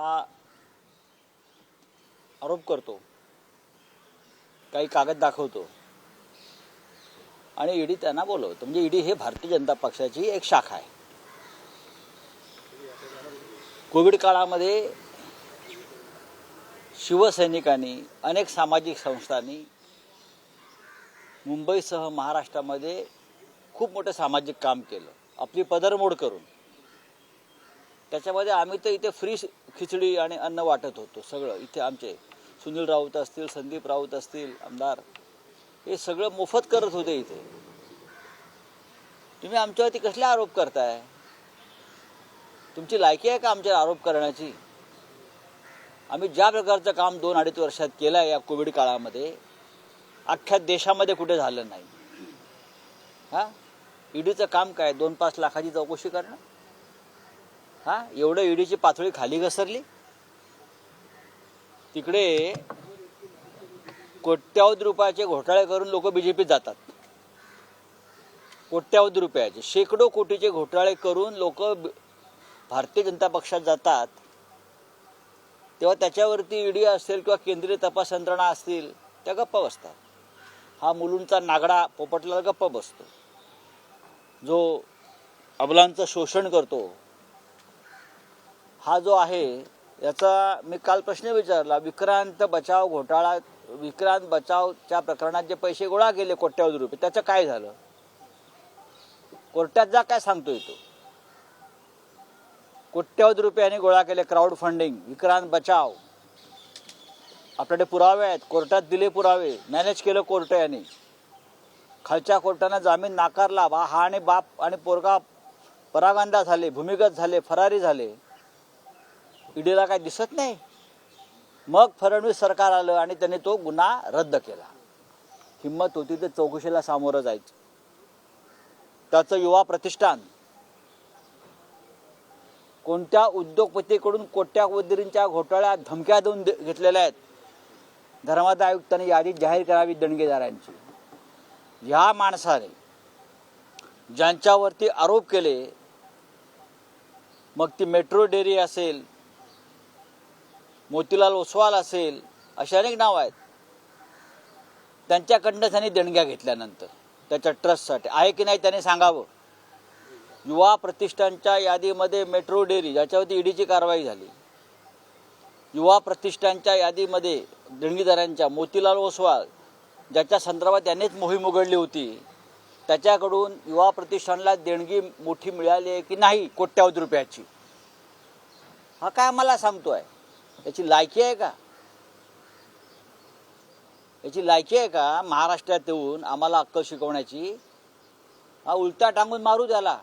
हा आरोप करतो. काही कागद दाखवतो. आणि ईडी त्यांना बोलवतो. म्हणजे ईडी हे भारतीय जनता पक्षाची एक शाखा आहे. कोविड काळामध्ये शिवसैनिकांनी अनेक सामाजिक संस्थांनी मुंबईसह महाराष्ट्रामध्ये खूप मोठं सामाजिक काम केलं. आपली पदरमोड करून. त्याच्यामध्ये आम्ही तर इथे फ्री खिचडी आणि अन्न वाटत होतो सगळं. इथे आमचे सुनील राऊत असतील संदीप राऊत असतील आमदार हे सगळं मोफत करत होते इथे. तुम्ही आमच्यावरती कसले आरोप करताय? तुमची लायकी आहे का आमच्यावर आरोप करण्याची? आम्ही ज्या प्रकारचं काम दोन अडीच वर्षात केलं आहे या कोविड काळामध्ये अख्ख्या देशामध्ये कुठे झालं नाही. हा? ईडीचं काम काय? दोन पाच लाखाची चौकशी करणं? हा एवढं ईडीची पातळी खाली घसरली? तिकडे कोट्यावधी रुपयाचे घोटाळे करून लोक बीजेपीत जातात. कोट्यावधी रुपयाचे शेकडो कोटीचे घोटाळे करून लोक भारतीय जनता पक्षात जातात. तेव्हा त्याच्यावरती ईडी असेल किंवा केंद्रीय तपास यंत्रणा असतील त्या गप्प बसतात. हा मुलूंचा नागडा पोपटला गप्प बसतो. जो अबलांचं शोषण करतो हा जो आहे याचा मी काल प्रश्न विचारला विक्रांत बचाव घोटाळा विक्रांत बचावच्या प्रकरणात जे पैसे गोळा केले कोट्यावधी रुपये त्याचं काय झालं? कोर्टात जा काय सांगतोय तो? कोट्यावधी रुपयाने गोळा केले क्राऊड फंडिंग विक्रांत बचाव. आपल्याकडे पुरावे आहेत कोर्टात दिले पुरावे मॅनेज केलं कोर्ट याने. खालच्या कोर्टानं जामीन नाकारला बा हा आणि बाप आणि पोरगा परागंदा झाले भूमिगत झाले फरारी झाले. ईडीला काय दिसत नाही. मग फडणवीस सरकार आलं आणि त्याने तो गुन्हा रद्द केला. हिंमत होती ते चौकशीला सामोरं जायचं. त्याचं युवा प्रतिष्ठान कोणत्या उद्योगपतीकडून कोट्यावधींच्या घोटाळ्यात धमक्या देऊन घेतलेल्या आहेत? धर्मादाय आयुक्तांनी यादी जाहीर करावी दणगेदारांची. ह्या माणसाने ज्यांच्यावरती आरोप केले मग ती मेट्रो डेअरी असेल मोतीलाल ओसवाल असेल अशी अनेक नावं आहेत. त्यांच्याकडनं त्यांनी देणग्या घेतल्यानंतर त्याच्या ट्रस्टसाठी. आहे की नाही त्याने सांगावं? युवा प्रतिष्ठानच्या यादीमध्ये मेट्रो डेअरी ज्याच्यावरती ईडीची कारवाई झाली. युवा प्रतिष्ठानच्या यादीमध्ये देणगीदारांच्या मोतीलाल ओसवाल ज्याच्या संदर्भात त्यांनीच मोहीम उघडली होती त्याच्याकडून युवा प्रतिष्ठानला देणगी मोठी मिळाली आहे की नाही कोट्यावधी रुपयाची? हा काय मला आहे याची लायकी आहे का? याची लायकी आहे का महाराष्ट्रात येऊन आम्हाला अक्कल शिकवण्याची? हा उलटा टांगून मारू त्याला.